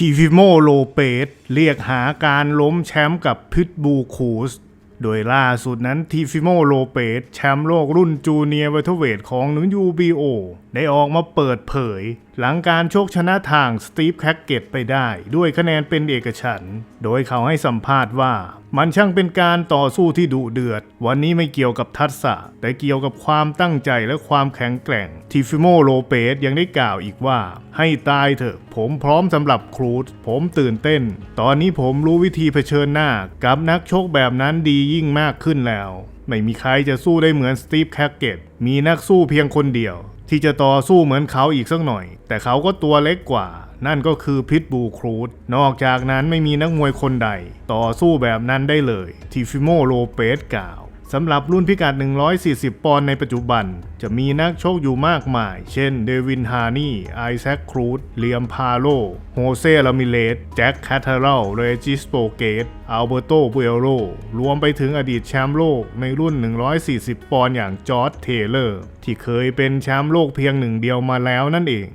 ทีฟิโมโลเปสเรียกหาการล้มแชมป์กับพิทบูคูสโดยล่าสุดนั้นทีฟิโมโลเปสแชมป์โลกรุ่นจูเนียร์เวทเวทของนุนยูบีโอได้ออกมาเปิดเผย หลังการโชคชนะทางสตีฟแคกเก็ตไปได้ ด้วยคะแนนเป็นเอกฉัน โดยเขาให้สัมภาษณ์ว่ามันช่างเป็นการต่อสู้ที่ดุเดือด วันนี้ไม่เกี่ยวกับทักษะ แต่เกี่ยวกับความตั้งใจและความแข็งแกร่งทีฟิโมโลเปสยังได้กล่าวอีกว่า ให้ตายเถอะ ผมพร้อมสำหรับครูดผมตื่นเต้น ตอนนี้ผมรู้วิธีเผชิญหน้า กับนักชกแบบนั้นดียิ่งมากขึ้นแล้ว ไม่มีใครจะสู้ได้เหมือนสตีฟแคกเกตมีนักสู้เพียงคนเดียว ที่จะต่อสู้เหมือนเขาอีกสักหน่อย แต่เขาก็ตัวเล็กกว่า นั่นก็คือพิทบูครูดนอกจากนั้นไม่มีนักมวยคนใด ต่อสู้แบบนั้นได้เลยทีฟิโมโลเปสกล่าว สำหรับรุ่นพิกัด 140 ปอนด์ในปัจจุบัน จะมีนักชกอยู่มากมาย เช่น เดวินฮานี่ ไอแซคครูดเลียมพาโล โฮเซลามิเลส แจ็คแคทเทอรัลเรจิสโปเกต อัลเบโตเบโร รวมไปถึงอดีตแชมป์โลกในรุ่น 140 ปอนด์อย่างจอร์จเทเลอร์ ที่เคยเป็นแชมป์โลกเพียงหนึ่งเดียวมาแล้วนั่นเอง